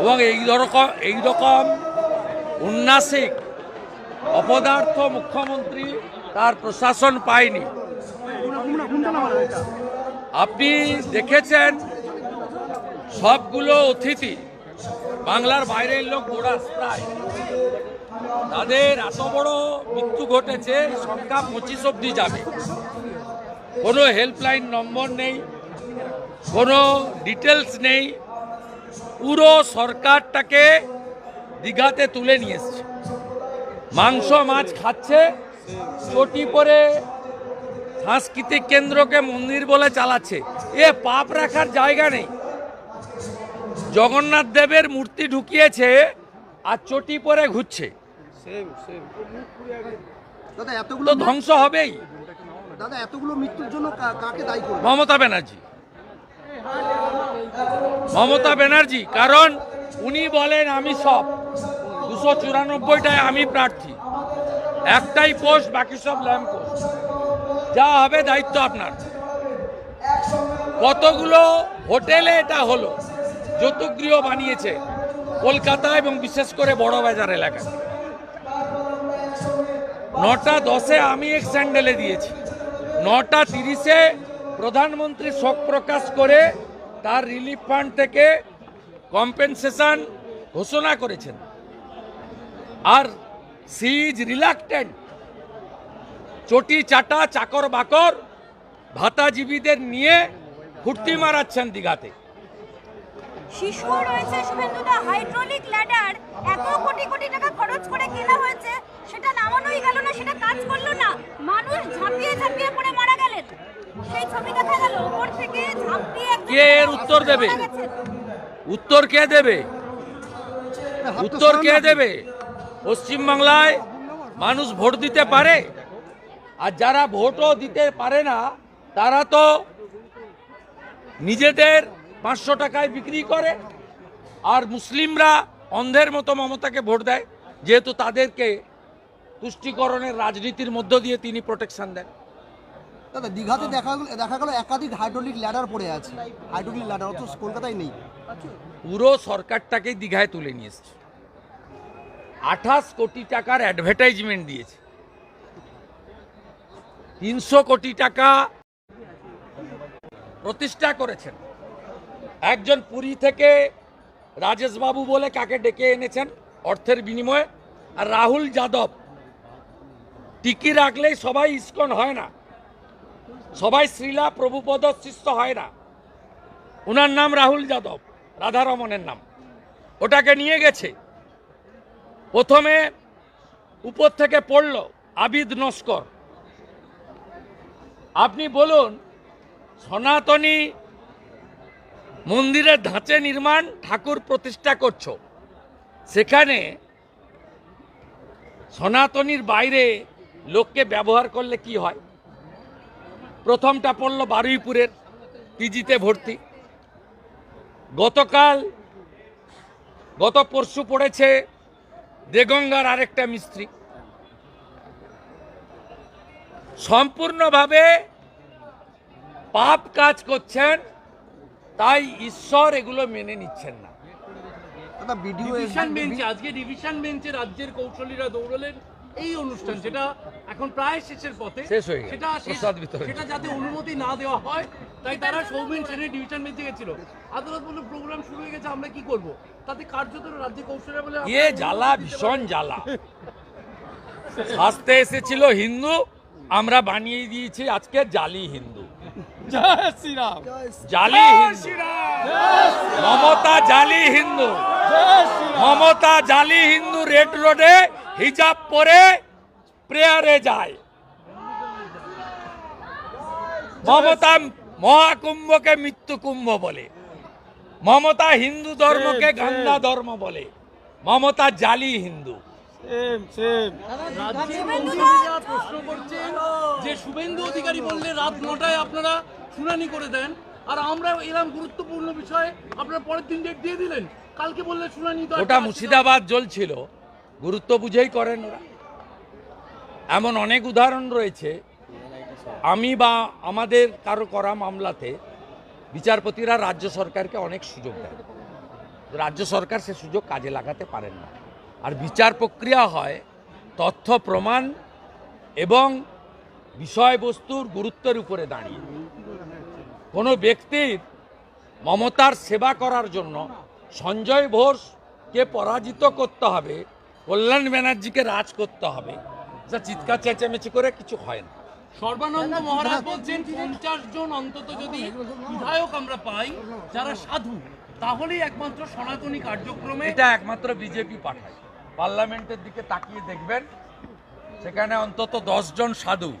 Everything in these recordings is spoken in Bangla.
এবং এই রকম এই রকম উন্নাসিক অপদার্থ মুখ্যমন্ত্রী তার প্রশাসন পায়নি। আপনি দেখেছেন সবগুলো অতিথি, বাংলার বাইরের লোক প্রায়। তাদের এত বড় মৃত্যু ঘটেছে, সংখ্যা পঁচিশ অব্দি যাবে। কোনো হেল্পলাইন নম্বর নেই, কোনো ডিটেলস নেই। পুরো সরকারটাকে দীঘাতে তুলে নিয়ে এসছে। মাংস মাছ খাচ্ছে চটি পরে সাংস্কৃতিক কেন্দ্রকে মন্দির বলে চালাচ্ছে। এ পাপ রাখার জায়গা নেই। জগন্নাথ দেবের মূর্তি ঢুকিয়েছে আর চটি পরে ঘুরছে। এতগুলো ধ্বংস হবেই। দাদা এতগুলো মৃত্যুর জন্য কাকে দায়ী করবে? মমতা ব্যানার্জি। মমতা ব্যানার্জি, কারণ উনি বলেন আমি সব। দুশো চুরানব্বইটায় আমি প্রার্থী। একটাই পোস্ট, বাকি সব ল্যাম্প পোস্ট। যা হবে দায়িত্ব আপনার। কতগুলো হোটেলে এটা হলো যৌতুগৃহ বানিয়েছে, কলকাতা এবং বিশেষ করে বড় বাজার এলাকায় নটা দশে আমি এক স্যান্ডেলে দিয়েছি। নটা তিরিশে প্রধানমন্ত্রী শোক প্রকাশ করে তার রিলিফ ফান্ড থেকে কম্পেনসেশন ঘোষণা করেছেন। আর সি ইজ রিলাক্টেন্ট, চটি চাটা, চাকর বাকর, ভাতাজীবীদের নিয়ে ফুর্তি মারাচ্ছেন দীঘাতে। মানুষ ঝাঁপিয়ে ঝাঁপিয়ে মারা গেলেন। সেই ছবি দেখা গেল উপর থেকে ঝাঁপিয়ে কে এর উত্তর দেবে? উত্তর কে দেবে উত্তর কে। দেবে পশ্চিমবাংলায় মানুষ ভোট দিতে পারে আর যারা ভোটও দিতে পারে না, তারা তো নিজেদের পাঁচশো টাকায় বিক্রি করে, আর মুসলিমরা অন্ধের মতো মমতাকে ভোট দেয়, যেহেতু তাদেরকে তুষ্টিকরণের রাজনীতির মধ্য দিয়ে তিনি প্রোটেকশন দেন দাদা, দীঘাতে দেখা গেল দেখা গেল একাধিক হাইড্রোলিক ল্যাডার পড়ে আছে। হাইড্রোলিক ল্যাডার অথচ কলকাতায় নেই। পুরো সরকারটাকেই দীঘায় তুলে নিয়ে আঠাশ কোটি টাকার অ্যাডভার্টাইজমেন্ট দিয়েছে। তিনশো কোটি টাকা প্রতিষ্ঠা করেছেন। একজন পুরী থেকে রাজেশবাবু বলে কাকে ডেকে এনেছেন অর্থের বিনিময়ে? আর রাহুল যাদব, টিকি রাখলেই সবাই ইস্কন হয় না। সবাই শ্রীলা প্রভুপদ শিষ্য হয় না। ওনার নাম রাহুল যাদব রাধারমনের নাম। ওটাকে নিয়ে গেছে। প্রথমে উপর থেকে পড়ল, আবিদ নস্কর। আপনি বলুন, সনাতনী মন্দিরের ধাঁচে নির্মাণ ঠাকুর প্রতিষ্ঠা করছ। সেখানে সনাতনীর বাইরে লোককে ব্যবহার করলে কি হয়? প্রথমটা পড়ল বারুইপুরের পিজিতে ভর্তি। গতকাল গত পরশু পড়েছে দেগঙ্গার আরেকটা মিস্ত্রি। সম্পূর্ণভাবে পাপ কাজ করছেন তাই ঈশ্বর এগুলো মেনে নিচ্ছেন না। ডিভিশন বেঞ্চে আজকে ডিভিশন বেঞ্চে রাজ্যের কৌশলীরা দৌড়লেন। এই অনুষ্ঠান যেটা এখন প্রায় শেষের পথে শেষ হয়ে সেটা সেটা যাতে অনুমতি না দেওয়া হয় তাই তারা সৌমেন সেনের ডিভিশন বেঞ্চে গেছিল। আদালত বলে প্রোগ্রাম শুরু হয়ে গেছে আমরা কি করব? তাতে কার্যত রাজ্যের কৌশলীরা বলে ইয়ে জ্বালা ভীষণ জ্বালা। শাস্তে এসেছিল হিন্দু আমরা বানিয়ে দিয়েছি আজকে জালি হিন্দু। জালি হিন্দু। মমতা জালি হিন্দু। মমতা জালি হিন্দু রেড রোডে হিজাব পরে প্রেয়ারে যায়। মমতা মহাকুম্ভকে মৃত্যু কুম্ভ বলে। মমতা হিন্দু ধর্মকে গান্ধা ধর্ম বলে। মমতা জালি হিন্দু। প্রশ্ন করছেন যে শুভেন্দু অধিকারী বললে রাত নটায় আপনারা শুনানি করে দেন আর আমরা এরকম গুরুত্বপূর্ণ বিষয়ে আপনারা পরের দিন ডেট দিয়ে দিলেন। কালকে বললে শুনানি তো ওটা মুর্শিদাবাদ জ্বলছিল। গুরুত্ব বুঝেই করেন ওরা। এমন অনেক উদাহরণ রয়েছে। আমি বা আমাদের কারও করা মামলাতে বিচারপতিরা রাজ্য সরকারকে অনেক সুযোগ দেয়। রাজ্য সরকার সে সুযোগ কাজে লাগাতে পারেন না। আর বিচার প্রক্রিয়া হয় তথ্য, প্রমাণ এবং বিষয়বস্তুর গুরুত্বের উপরে দাঁড়িয়ে। কোনো ব্যক্তির মমতার সেবা করার জন্য সঞ্জয় ঘোষকে পরাজিত করতে হবে কল্যাণ ব্যানার্জিকে রাজ করতে হবে। যা চিৎকার, চেঁচামেচি করে কিছু হয় না। সর্বানন্দ মহারাজ বলছেন, পঞ্চাশ জন অন্তত যদি বিধায়ক আমরা পাই, যারা সাধু, তাহলেই একমাত্র সনাতনী কার্যক্রমে এটা একমাত্র বিজেপি পাঠায়। পার্লামেন্টের দিকে তাকিয়ে দেখবেন, সেখানে অন্তত জন সাধু,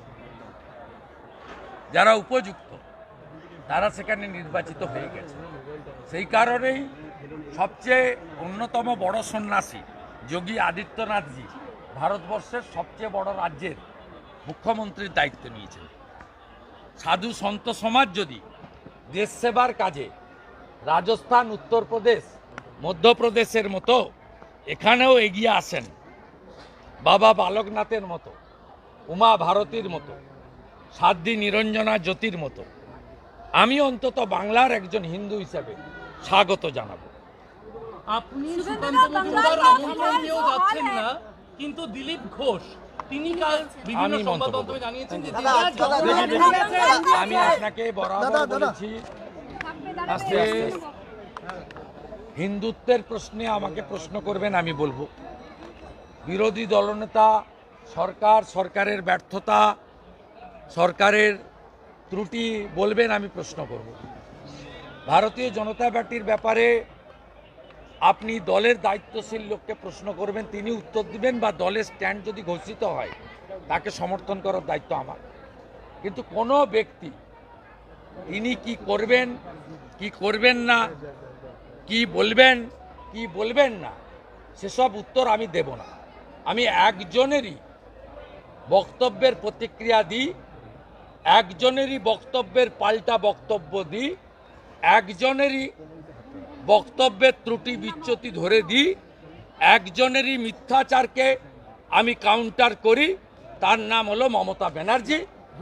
যারা উপযুক্ত, তারা সেখানে নির্বাচিত হয়ে গেছে। সেই কারণেই সবচেয়ে অন্যতম বড় সন্ন্যাসী যোগী আদিত্যনাথজি ভারতবর্ষের সবচেয়ে বড় রাজ্যের মুখ্যমন্ত্রীর দায়িত্ব নিয়েছেন। সাধু সন্ত সমাজ যদি দেশ সেবার কাজে রাজস্থান, উত্তরপ্রদেশ, মধ্যপ্রদেশের মতো এখানেও এগিয়ে আসেন, বাবা বালকনাথের মতো, উমা ভারতীর মতো, সাধ্বী নিরঞ্জনা জ্যোতির মতো, আমি অন্তত বাংলার একজন হিন্দু হিসাবে স্বাগত জানাব। আপনি সুকান্ত মজুমদার আমন্ত্রণ নিয়েও যাচ্ছেন না কিন্তু দিলীপ ঘোষ তিনি কাল বিভিন্ন আমি সংবাদ মাধ্যমে জানিয়েছেন যে দাদা, তিনি দাদা, যখন- আমি আপনাকে বরাবর। বলেছি আস্তে। হিন্দুত্বের প্রশ্নে আমাকে প্রশ্ন করবেন আমি বলব। বিরোধী দলনেতা সরকার সরকারের ব্যর্থতা সরকারের ত্রুটি বলবেন আমি প্রশ্ন করব। ভারতীয় জনতা পার্টির ব্যাপারে আপনি দলের দায়িত্বশীল লোককে প্রশ্ন করবেন, তিনি উত্তর দিবেন বা দলের স্ট্যান্ড যদি ঘোষিত হয়, তাকে সমর্থন করার দায়িত্ব আমার। কিন্তু কোনো ব্যক্তি তিনি কি করবেন কি করবেন না, কি বলবেন কি বলবেন না, সেসব উত্তর আমি দেব না। আমি একজনেরই বক্তব্যের প্রতিক্রিয়া দিই, একজনেরই বক্তব্যের পাল্টা বক্তব্য দিই, একজনেরই বক্তব্যের ত্রুটি বিচ্যুতি ধরে দিই। একজনেরই মিথ্যাচারকে আমি কাউন্টার করি। তার নাম হলো মমতা ব্যানার্জি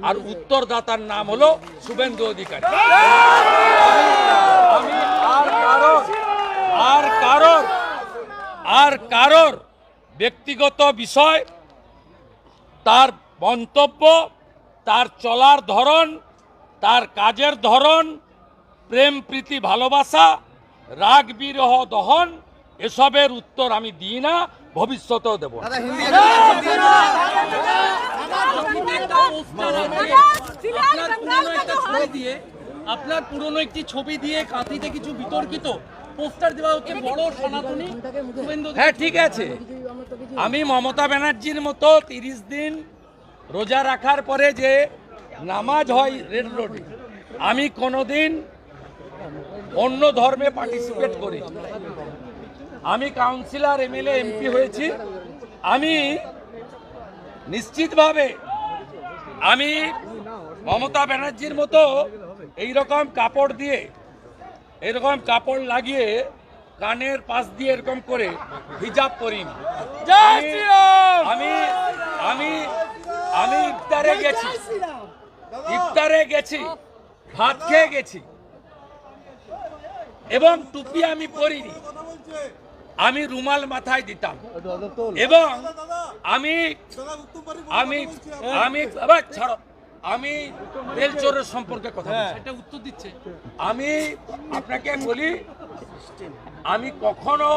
আর উত্তরদাতার নাম হলো শুভেন্দু অধিকারী। আর আর কারোর আর কারোর ব্যক্তিগত বিষয়, তার মন্তব্য, তার চলার ধরন, তার কাজের ধরন, প্রেম, প্রীতি, ভালোবাসা রাগ বিরহ দহন এসবের উত্তর আমি দিই না ভবিষ্যতেও দেব আপনার পুরনো একটি ছবি দিয়ে কাঁথিতে কিছু বিতর্কিত পোস্টার দেওয়া হচ্ছে বড় সনাতনী হ্যাঁ ঠিক আছে আমি মমতা ব্যানার্জির মতো তিরিশ দিন রোজা রাখার পরে যে নামাজ হয় রেড রোডে আমি কোনোদিন অন্য ধর্মে পার্টিসিপেট করি। আমি কাউন্সিলর এমএলএ এমপি হয়েছি। আমি নিশ্চিতভাবে আমি মমতা ব্যানার্জির মতো এই রকম কাপড় দিয়ে এরকম কাপড় লাগিয়ে কানের পাশ দিয়ে এরকম করে হিজাব করিনি আমি- আমি আমি আমি ইফতারে গেছি। ইফতারে গেছি। ভাত খেয়ে গেছি। এবং টুপি আমি পরিনি। আমি রুমাল মাথায় দিতাম। এবং আমি আমি আমি ছাড়ো আমি বেলচোরের সম্পর্কে কথা বলছি। এটা উত্তর দিচ্ছে। আমি আপনাকে বলি আমি কখনো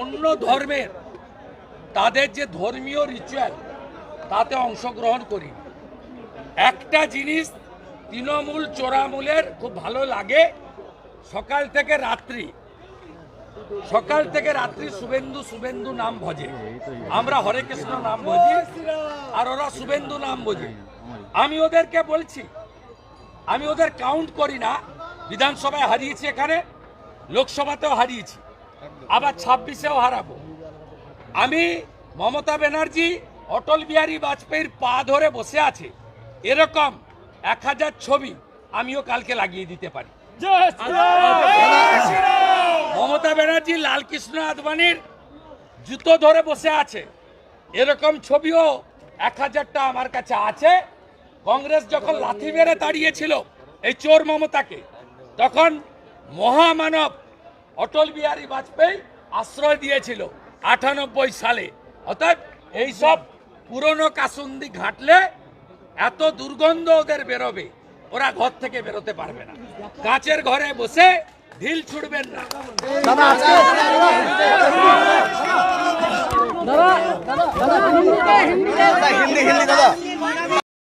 অন্য ধর্মের তাদের যে ধর্মীয় রিচুয়াল তাতে অংশগ্রহণ করি একটা জিনিস তৃণমূল চোরামূলের খুব ভালো লাগে সকাল থেকে রাত্রি। সকাল থেকে রাত্রি শুভেন্দু শুভেন্দু নাম ভজে। আমরা হরে কৃষ্ণ নাম ভজি আর ওরা শুভেন্দু নাম ভজি। আমি ওদেরকে বলছি, আমি ওদের কাউন্ট করি না। বিধানসভায় হারিয়েছি এখানে, লোকসভাতেও হারিয়েছি। আবার ছাব্বিশেও হারাবো। আমি মমতা ব্যানার্জি, অটল বিহারী বাজপেয়ীর পা ধরে বসে আছে। এরকম এক হাজার ছবি আমিও কালকে লাগিয়ে দিতে পারি। মমতা ব্যানার্জি লালকৃষ্ণ আদবানির জুতো ধরে বসে আছে। এরকম ছবিও এক হাজারটা আমার কাছে আছে। কংগ্রেস যখন লাথি মেরে দাঁড়িয়েছিল এই চোর মমতাকে, তখন মহামানব অটল বিহারী বাজপেয়ী আশ্রয় দিয়েছিল আটানব্বই সালে। অর্থাৎ এইসব পুরনো কাসুন্দি ঘাটলে এত দুর্গন্ধ ওদের বেরোবে। ওরা ঘর থেকে বেরোতে পারবে না কাঁচের ঘরে বসে ঢিল ছুটবেন না